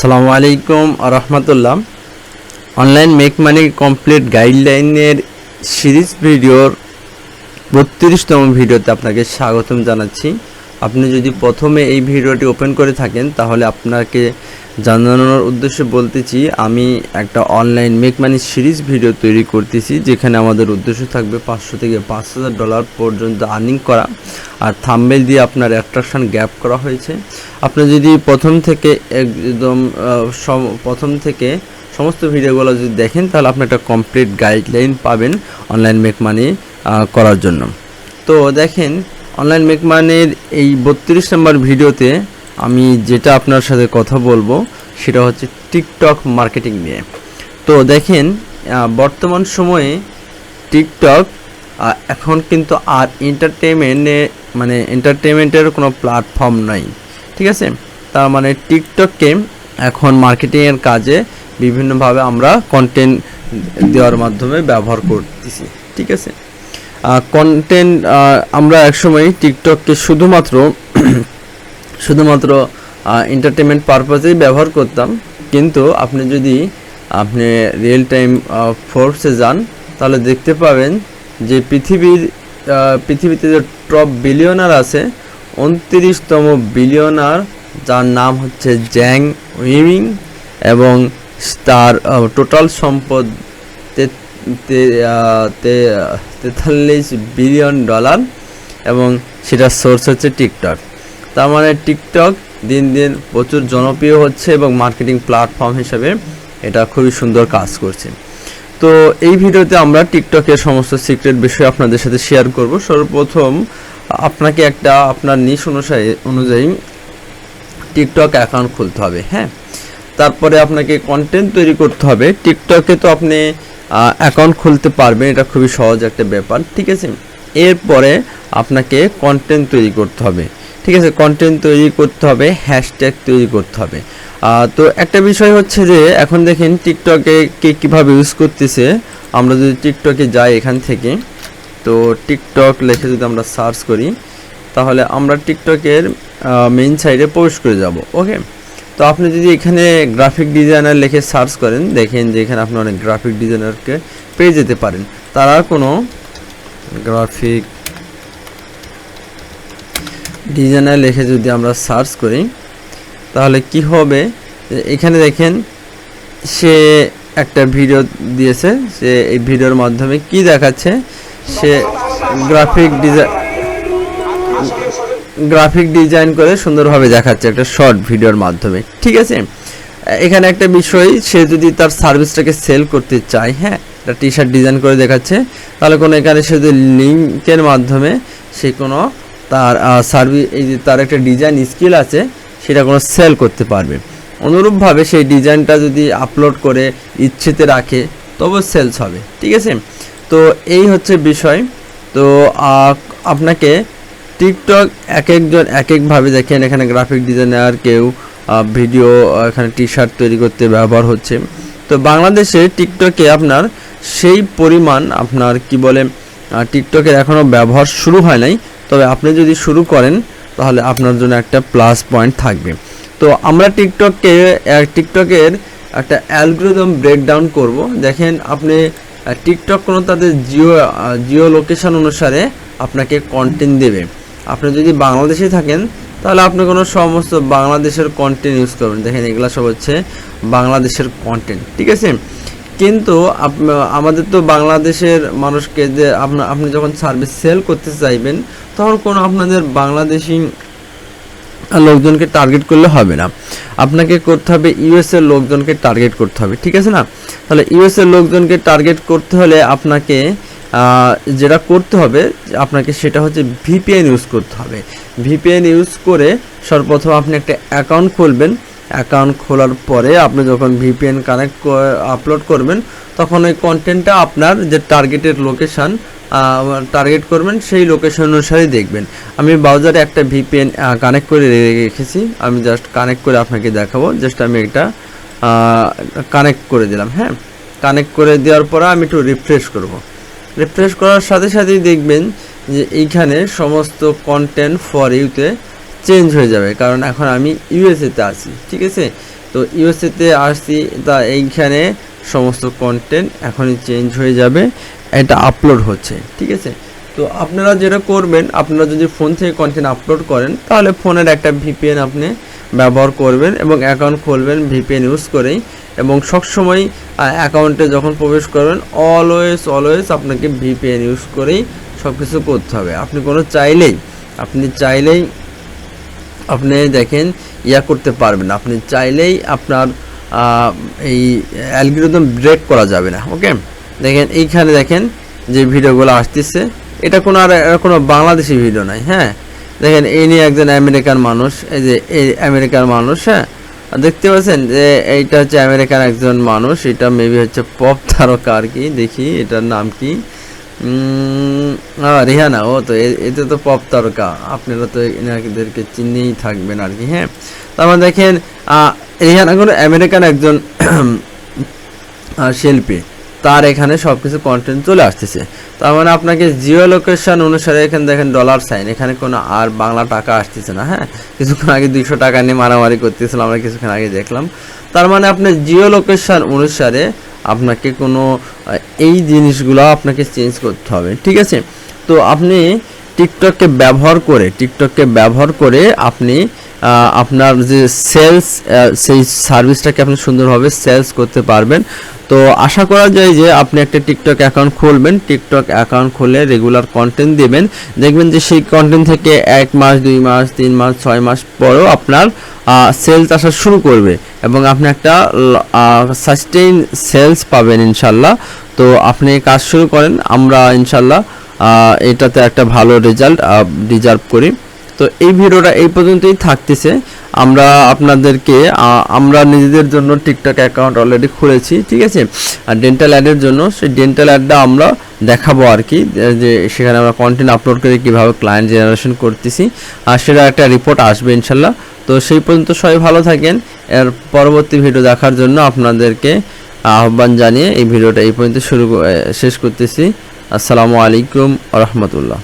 আসসালামু আলাইকুম রহমতুল্লাহ অনলাইন মেক মানি কমপ্লিট গাইডলাইনের সিরিজ ভিডিওর বত্রিশতম ভিডিওতে আপনাকে স্বাগতম জানাচ্ছি। আপনি যদি প্রথমে এই ভিডিওটি ওপেন করে থাকেন, তাহলে আপনাকে জানানোর উদ্দেশ্যে বলতেছি, আমি একটা online make money series video তৈরি করতেছি, যেখানে আমাদের উদ্দেশ্য থাকবে পাঁচশো থেকে পাঁচ হাজার ডলার পর্যন্ত আর্নিং করা। আর থাম্বেল দিয়ে আপনার অ্যাট্রাকশন গ্যাপ করা হয়েছে। আপনি যদি প্রথম থেকে একদম প্রথম থেকে সমস্ত ভিডিওগুলো যদি দেখেন, তাহলে আপনি একটা কমপ্লিট গাইডলাইন পাবেন অনলাইন মেক মানি করার জন্য। তো দেখেন অনলাইন মেক মানির এই বত্রিশ নম্বর ভিডিওতে আমি যেটা আপনার সাথে কথা বলব, সেটা হচ্ছে টিকটক মার্কেটিং নিয়ে। তো দেখেন বর্তমান সময়ে টিকটক এখন কিন্তু আর এন্টারটেনমেন্টে মানে এন্টারটেনমেন্টের কোনো প্ল্যাটফর্ম নাই, ঠিক আছে? তার মানে টিকটককে এখন মার্কেটিংয়ের কাজে বিভিন্নভাবে আমরা কন্টেন্ট দেওয়ার মাধ্যমে ব্যবহার করতেছি, ঠিক আছে? কন্টেন্ট আমরা একসময় টিকটককে শুধুমাত্র শুধুমাত্র এন্টারটেনমেন্ট পারপাসেই ব্যবহার করতাম। কিন্তু আপনি যদি, আপনি রিয়েল টাইম ফোর্সে যান, তাহলে দেখতে পাবেন যে পৃথিবীর পৃথিবীতে যে টপ বিলিয়নার আছে, উনত্রিশতম বিলিয়নার যার নাম হচ্ছে জ্যাং উইমিং এবং তার টোটাল সম্পদ তে- তেতাল্লিশ বিলিয়ন ডলার এবং সেটার সোর্স হচ্ছে টিকটক। তার মানে টিকটক দিন দিন প্রচুর জনপ্রিয় হচ্ছে এবং মার্কেটিং প্ল্যাটফর্ম হিসেবে এটা খুবই সুন্দর কাজ করছে। তো এই ভিডিওতে আমরা টিকটকের সমস্ত সিক্রেট বিষয় আপনাদের সাথে শেয়ার করব। সর্বপ্রথম আপনাকে একটা, আপনার নিশ অনুসারে, অনুযায়ী টিকটক অ্যাকাউন্ট খুলতে হবে হ্যাঁ? তারপরে আপনাকে কন্টেন্ট তৈরি করতে হবে। টিকটকে তো আপনি অ্যাকাউন্ট খুলতে পারবেন, এটা খুবই সহজ একটা ব্যাপার, ঠিক আছে? এরপরে আপনাকে কন্টেন্ট তৈরি করতে হবে, ঠিক আছে? কন্টেন্ট তৈরি করতে হবে হ্যাশট্যাগ তৈরি করতে হবে। তো একটা বিষয় হচ্ছে যে, এখন দেখেন টিকটকে কে কীভাবে ইউজ করতেছে, আমরা যদি টিকটকে যাই এখান থেকে, তো টিকটক লিখে যদি আমরা সার্চ করি, তাহলে আমরা টিকটকের মেইন সাইডে প্রবেশ করে যাব ওকে তো আপনি যদি এখানে গ্রাফিক ডিজাইনার লিখে সার্চ করেন, দেখেন যে এখানে আপনি অনেক গ্রাফিক ডিজাইনারকে পেয়ে যেতে পারেন। তারা কোনো গ্রাফিক ডিজাইনার লিখে যদি আমরা সার্চ করি, তাহলে কি হবে? এখানে দেখেন, সে একটা ভিডিও দিয়েছে, সে এই ভিডিওর মাধ্যমে কি দেখাচ্ছে? সে গ্রাফিক ডিজাইন গ্রাফিক ডিজাইন করে সুন্দরভাবে দেখাচ্ছে একটা শর্ট ভিডিওর মাধ্যমে, ঠিক আছে? এখানে একটা বিষয়, সে যদি তার সার্ভিসটাকে সেল করতে চায় হ্যাঁ একটা টি শার্ট ডিজাইন করে দেখাচ্ছে, তাহলে কোনো এখানে সে যদি লিঙ্কের মাধ্যমে সে কোনো তার সার্ভিস এই যে তার একটা ডিজাইন স্কিল আছে, সেটা কোনো সেল করতে পারবে। অনুরূপভাবে সেই ডিজাইনটা যদি আপলোড করে ইচ্ছেতে রাখে, তবে সেলস হবে, ঠিক আছে? তো এই হচ্ছে বিষয়। তো আপনাকে টিকটক এক একজন এক একভাবে দেখেন, এখানে গ্রাফিক ডিজাইনার কেউ ভিডিও এখানে টি শার্ট তৈরি করতে ব্যবহার হচ্ছে। তো বাংলাদেশে টিকটকে আপনার সেই পরিমাণ আপনার কি বলে টিকটকের এখনও ব্যবহার শুরু হয় নাই। তবে আপনি যদি শুরু করেন, তাহলে আপনার জন্য একটা প্লাস পয়েন্ট থাকবে। তো আমরা টিকটককে টিকটকের একটা অ্যালগোরিদম ব্রেকডাউন করব। দেখেন, আপনি টিকটক কোনো তাদের জিও জিও লোকেশন অনুসারে আপনাকে কন্টেন্ট দেবে। আপনি যদি বাংলাদেশে থাকেন, তাহলে আপনি কোনো সমস্ত বাংলাদেশের কন্টেন্ট ইউজ করবেন। দেখেন, এগুলো সব হচ্ছে বাংলাদেশের কন্টেন্ট ঠিক আছে? কিন্তু আমাদের তো বাংলাদেশের মানুষকে যে আপনা, আপনি যখন সার্ভিস সেল করতে চাইবেন, তখন কোনো আপনাদের বাংলাদেশি লোকজনকে টার্গেট করলে হবে না। আপনাকে করতে হবে ইউএস এর লোকজনকে টার্গেট করতে হবে, ঠিক আছে না? তাহলে ইউএস এর লোকজনকে টার্গেট করতে হলে আপনাকে যেটা করতে হবে, আপনাকে সেটা হচ্ছে ভিপিএন ইউজ করতে হবে। ভিপিএন ইউজ করে সর্বপ্রথম আপনি একটা অ্যাকাউন্ট খুলবেন। অ্যাকাউন্ট খোলার পরে আপনি যখন ভিপিএন কানেক্ট আপলোড করবেন, তখন ওই কন্টেন্টটা আপনার যে টার্গেটের লোকেশান টার্গেট করবেন, সেই লোকেশন অনুসারে দেখবেন। আমি ব্রাউজারে একটা ভিপিএন কানেক্ট করে রেখেছি। আমি জাস্ট কানেক্ট করে আপনাকে দেখাবো। জাস্ট আমি এটা কানেক্ট করে দিলাম হ্যাঁ? কানেক্ট করে দেওয়ার পরে আমি একটু রিফ্রেশ করব। রিফ্রেশ করার সাথে সাথেই দেখবেন যে এইখানে সমস্ত কন্টেন্ট ফর ইউতে চেঞ্জ হয়ে যাবে। কারণ এখন আমি ইউএসএতে আছি, ঠিক আছে? তো ইউএসএতে আসছি, তা এইখানে সমস্ত কন্টেন্ট এখনই চেঞ্জ হয়ে যাবে, এটা আপলোড হচ্ছে, ঠিক আছে? তো আপনারা যেটা করবেন, আপনারা যদি ফোন থেকে কন্টেন্ট আপলোড করেন, তাহলে ফোনের একটা ভিপিএন আপনি ব্যবহার করবেন এবং অ্যাকাউন্ট খুলবেন ভিপিএন ইউজ করেই এবং সবসময় অ্যাকাউন্টে যখন প্রবেশ করবেন অলওয়েজ অলওয়েজ আপনাকে ভিপিএন ইউজ করেই সব কিছু করতে হবে। আপনি কোনো চাইলেই, আপনি চাইলেই আপনি দেখেন ইয়া করতে পারবেন। আপনি চাইলেই আপনার এই অ্যালগোরিদম ব্রেক করা যাবে না ওকে দেখেন, এইখানে দেখেন যে ভিডিওগুলো আসতেছে। এটা কোনো আর, কোনো বাংলাদেশি ভিডিও নাই হ্যাঁ? দেখেন এই নিয়ে একজন আমেরিকান মানুষ এই যে এই আমেরিকান মানুষ হ্যাঁ? দেখতে পাচ্ছেন যে এইটা হচ্ছে আমেরিকান একজন মানুষ এটা মেবি হচ্ছে পপ তারকা আর কি দেখি এটার নাম কি। রিহানা ও তো এতে তো পপ তারকা আপনারা তো এনাদেরকে চিনেই থাকবেন আর কি হ্যাঁ? তারপর দেখেন আহ, রিহানা কোনো আমেরিকান একজন শিল্পী। তার এখানে সব কিছু কন্টেন্ট চলে আসতেছে। তার মানে আপনাকে জিও লোকেশন অনুসারে এখানে দেখেন ডলার সাইন এখানে কোনো আর বাংলা টাকা আসতেছে না হ্যাঁ? কিছুক্ষণ আগে দুইশো টাকা নিয়ে মারামারি করতেছিলাম, আমরা কিছুক্ষণ আগে দেখলাম। তার মানে আপনার জিও লোকেশন অনুসারে আপনাকে কোনো এই জিনিসগুলো আপনাকে চেঞ্জ করতে হবে, ঠিক আছে? তো আপনি টিকটককে ব্যবহার করে টিকটককে ব্যবহার করে আপনি আপনার যে সেলস সেই সার্ভিসটাকে আপনি সুন্দরভাবে সেলস করতে পারবেন। তো আশা করা যায় যে আপনি একটা টিকটক অ্যাকাউন্ট খুলবেন। টিকটক অ্যাকাউন্ট খুলে রেগুলার কন্টেন্ট দেবেন। দেখবেন যে সেই কন্টেন্ট থেকে এক মাস, দুই মাস, তিন মাস, ছয় মাস পরেও আপনার সেলস আসা শুরু করবে এবং আপনি একটা সাস্টেইন সেলস পাবেন ইনশাল্লাহ তো আপনি কাজ শুরু করেন। আমরা ইনশাল্লাহ এটাতে একটা ভালো রেজাল্ট ডিজার্ভ করি। তো এই ভিডিওটা এই পর্যন্তই থাকতেছে। আমরা আপনাদেরকে আমরা নিজেদের জন্য টিকটক অ্যাকাউন্ট অলরেডি খুলেছি, ঠিক আছে? আর ডেন্টাল অ্যাডের জন্য, সেই ডেন্টাল অ্যাডটা আমরা দেখাবো আর কি, যে সেখানে আমরা কন্টেন্ট আপলোড করে কীভাবে ক্লায়েন্ট জেনারেশন করতেছি। আর সেটা একটা রিপোর্ট আসবে ইনশাল্লাহ। তো সেই পর্যন্ত সবাই ভালো থাকেন। এর পরবর্তী ভিডিও দেখার জন্য আপনাদেরকে আহ্বান জানিয়ে এই ভিডিওটা এই পর্যন্ত শুরু শেষ করতেছি। আসসালামু আলাইকুম রহমতুল্লাহ।